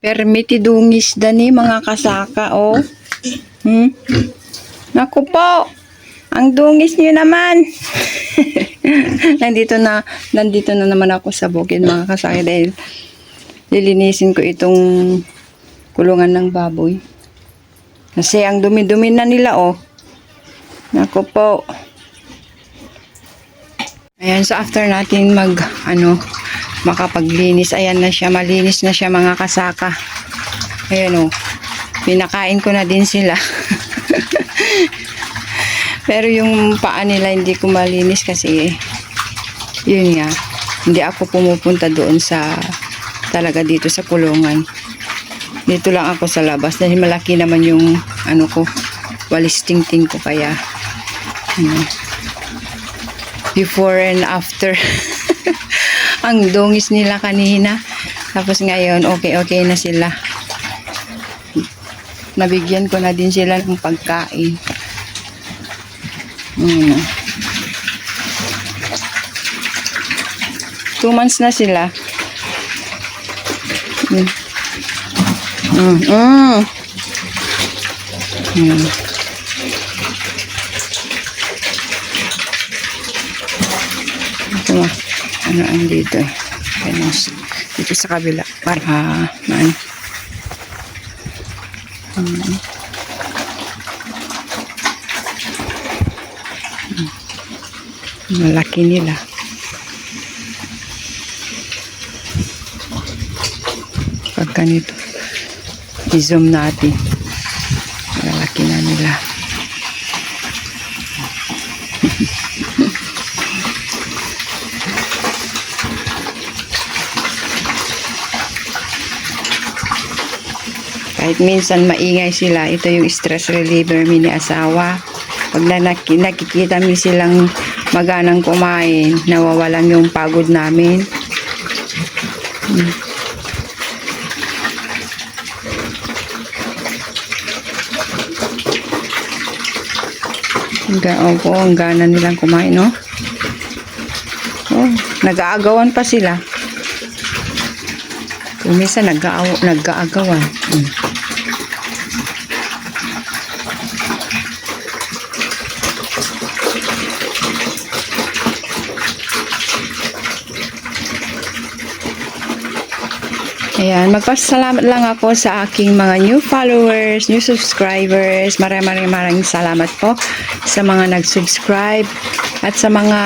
Permitidungis dani mga kasaka, oh. Hmm? Naku po, ang dungis niyo naman. nandito na, nandito na naman ako sa bukid mga kasaka dahil lilinisin ko itong kulungan ng baboy. Kasi ang dumi-dumi na nila, oh. Naku po. Ayan, so after natin mag, ano, makapaglinis, ayan na siya, malinis na siya mga kasaka. Ayan, oh. Pinakain ko na din sila. Pero yung paa nila hindi ko malinis kasi yun nga, hindi ako pumupunta doon sa talaga dito sa kulungan. Dito lang ako sa labas dahil malaki naman yung ano ko, walis tingting ko kaya ano, before and after. Ang dungis nila kanina. Tapos ngayon, okay-okay na sila. Nabigyan ko na din sila ng pagkain. Mm. Two months na sila. Mm. Mm. Mm. Mm. Ito nga. Ano ang dito eh. Dito sa kabila. Para, man. Mm. Malaki nila. Pag ganito, i-zoom natin. Malaki na nila. Kahit minsan maingay sila, ito yung stress reliever mi ni asawa. Pag na nak- nakikita mi silang maganang kumain, nawawalan yung pagod namin. Hmm. Ang ga- Opo, ang gana nilang kumain, no? Oh, nag-aagawan pa sila. Nag-aaw- nag-aagawan. Hmm. Ayan, magpasalamat lang ako sa aking mga new followers, new subscribers. Maraming maraming maraming salamat po sa mga nag-subscribe at sa mga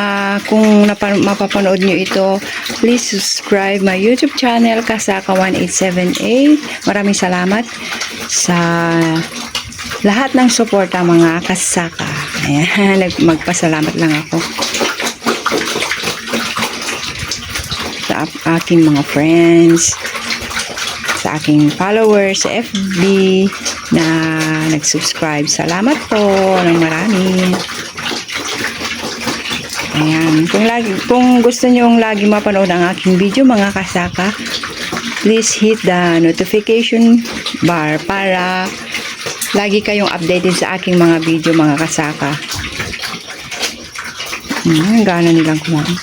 kung mapapanood nyo ito, please subscribe my YouTube channel Kasaka1878. Maraming salamat sa lahat ng suporta mga kasaka. Ayan, magpasalamat lang ako sa aking mga friends, aking followers sa FB na nag-subscribe. Salamat po ng marami. Ayan. Kung, lagi, kung gusto nyong lagi mapanood ang aking video mga kasaka, please hit the notification bar para lagi kayong updated sa aking mga video mga kasaka. Ang gana nilang kumain.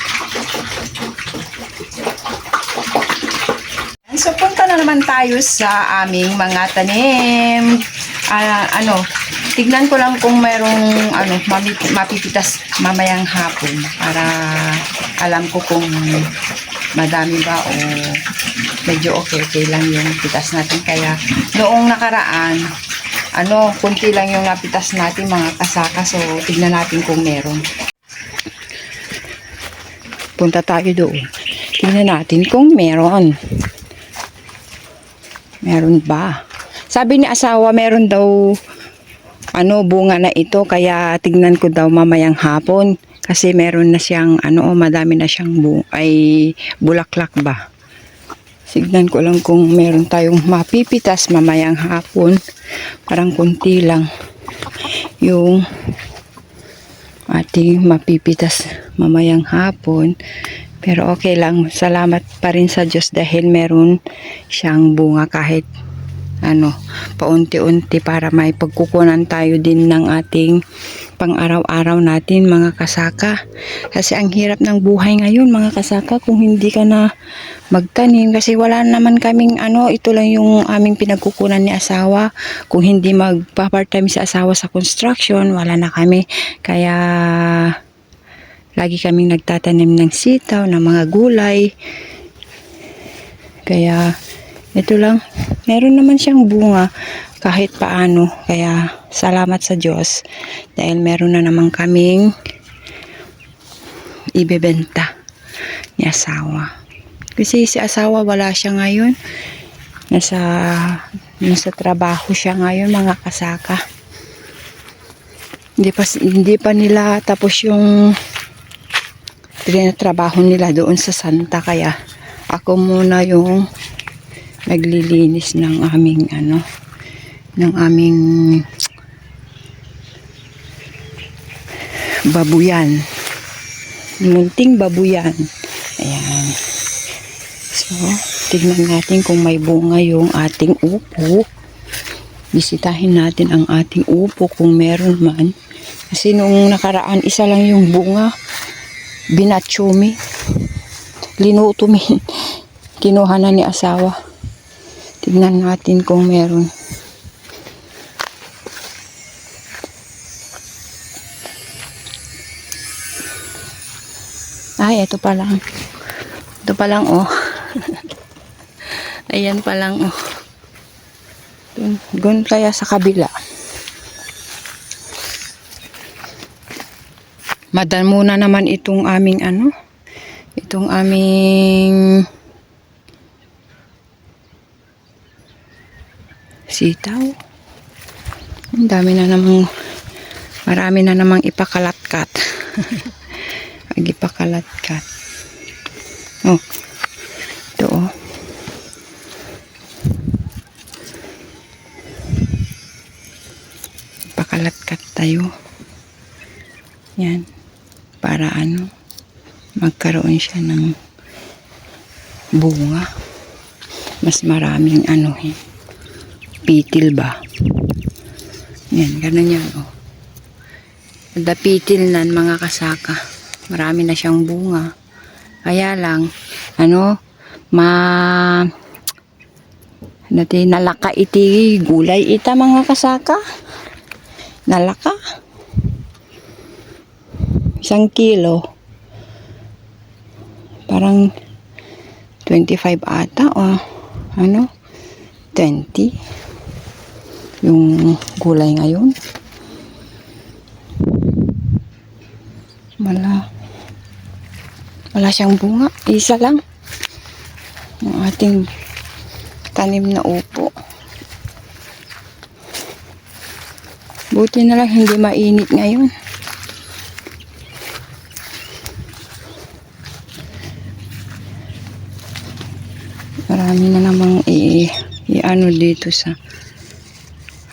So, punta na naman tayo sa aming mga tanim. Ah, ano, tignan ko lang kung merong ano, mapipitas mamayang hapon para alam ko kung madami ba o medyo okay-okay lang yung pitas natin. Kaya noong nakaraan, ano, kunti lang yung napitas natin mga kasaka. So, tignan natin kung meron. Punta tayo doon. Tignan natin kung meron. Meron ba? Sabi ni asawa, meron daw ano bunga na ito kaya tignan ko daw mamayang hapon kasi meron na siyang ano madami na siyang bu ay bulaklak ba. Tignan ko lang kung meron tayong mapipitas mamayang hapon. Parang kunti lang yung ating mapipitas mamayang hapon. Pero okay lang. Salamat pa rin sa Diyos dahil meron siyang bunga kahit ano, paunti-unti para may pagkukunan tayo din ng ating pang-araw-araw natin mga kasaka. Kasi ang hirap ng buhay ngayon mga kasaka kung hindi ka na magtanim kasi wala naman kaming ano, ito lang yung aming pinagkukunan ni asawa. Kung hindi magpa-part-time si asawa sa construction, wala na kami. Kaya lagi kaming nagtatanim ng sitaw, ng mga gulay. Kaya ito lang, meron naman siyang bunga kahit paano. Kaya salamat sa Diyos dahil meron na naman kaming ibebenta ni asawa. Kasi si asawa wala siya ngayon. Nasa, nasa trabaho siya ngayon mga kasaka. Hindi pa, hindi pa nila tapos yung trabaho nila doon sa Santa kaya ako muna yung naglilinis ng aming ano ng aming babuyan. Munting babuyan. Ayan. So tignan natin kung may bunga yung ating upo. Bisitahin natin ang ating upo kung meron man. Kasi nung nakaraan isa lang yung bunga binatsumi linuto min kinuha na ni asawa. Tignan natin kung meron. Ay ito pa lang. Ito pa lang oh. Ayan pa lang oh. Dun kaya sa kabila Madan muna naman itong aming ano, itong aming sitaw. Ang dami na namang, marami na namang ipakalatkat. Ang ipakalatkat. Oh, ito oh. Pakalatkat tayo. Yan para ano magkaroon siya ng bunga. Mas maraming ano eh pitil ba? Yan ganun yan oh. Kada pitil nan mga kasaka. Marami na siyang bunga. Kaya lang ano ma Nati nalaka iti gulay ita mga kasaka. Nalaka isang kilo. Parang 25 ata o ano? 20 yung gulay ngayon. Wala. Wala siyang bunga. Isa lang. Yung ating tanim na upo. Buti na lang hindi mainit ngayon marami na namang i, i ano dito sa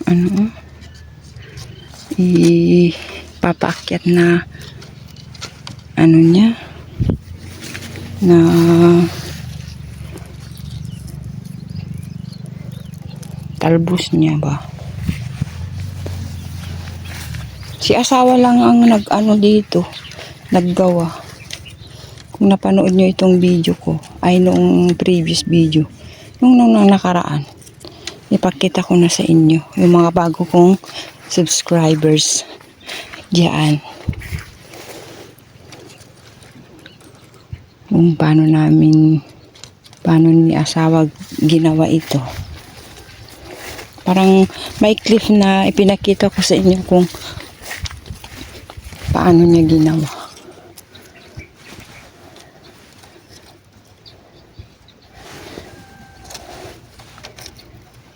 ano i papaakyat na ano niya na talbos niya ba? Si asawa lang ang nag ano dito naggawa kung napanood nyo itong video ko ay noong previous video nung nung, nung nakaraan ipakita ko na sa inyo yung mga bago kong subscribers diyan kung paano namin paano ni asawa ginawa ito. Parang may clip na ipinakita ko sa inyo kung paano niya ginawa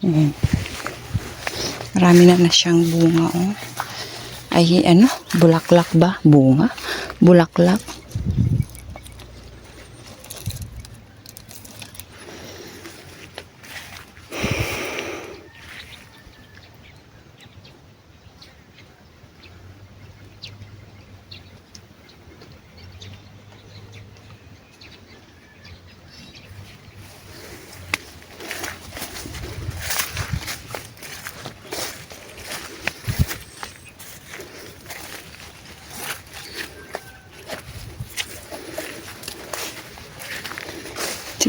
Ayan. Marami na na siyang bunga, oh. Ay, ano? Bulaklak ba? Bunga? Bulaklak?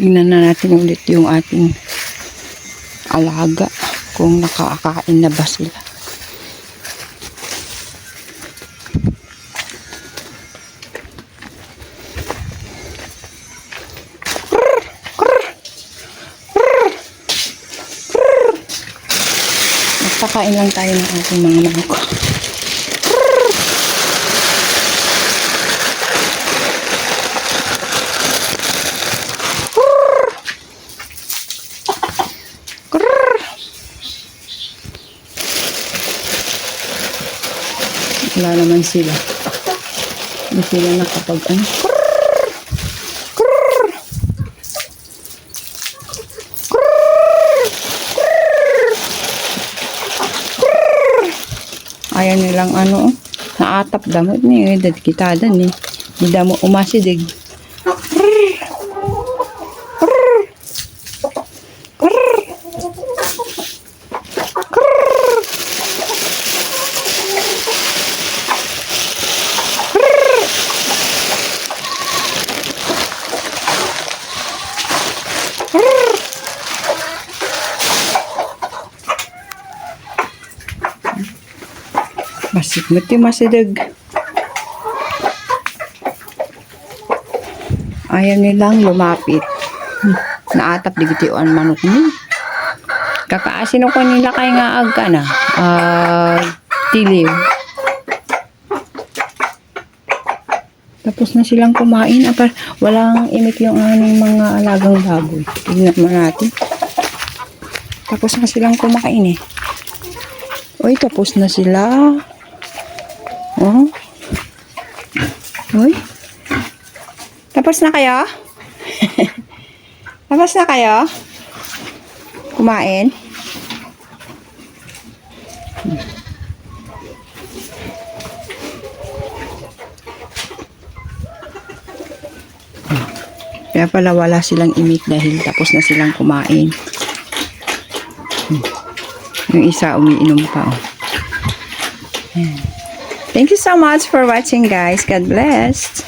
Tingnan na natin ulit yung ating alaga kung nakakain na ba sila. Magpakain lang tayo ng ating mga manok. Wala naman sila. Hindi sila nakapag ano. Ayaw nilang ano, naatap damot ni dad kita dan ni. Di damo umasidig. Yung masidig. Ayaw nilang lumapit. Naatap di gitiwan manok ni. Kakaasin ko nila kay nga ag ka na. Ah, tiliw. Tapos na silang kumain. Apar, walang imik yung aming mga alagang baboy. Tignan mo natin. Tapos na silang kumain eh. Uy, tapos na sila. Oh. Uy. Tapos na kayo? Tapos na kayo? Kumain? Kaya pala wala silang imit dahil tapos na silang kumain. Yung isa umiinom pa. Oh. Ayan. Thank you so much for watching guys. God bless.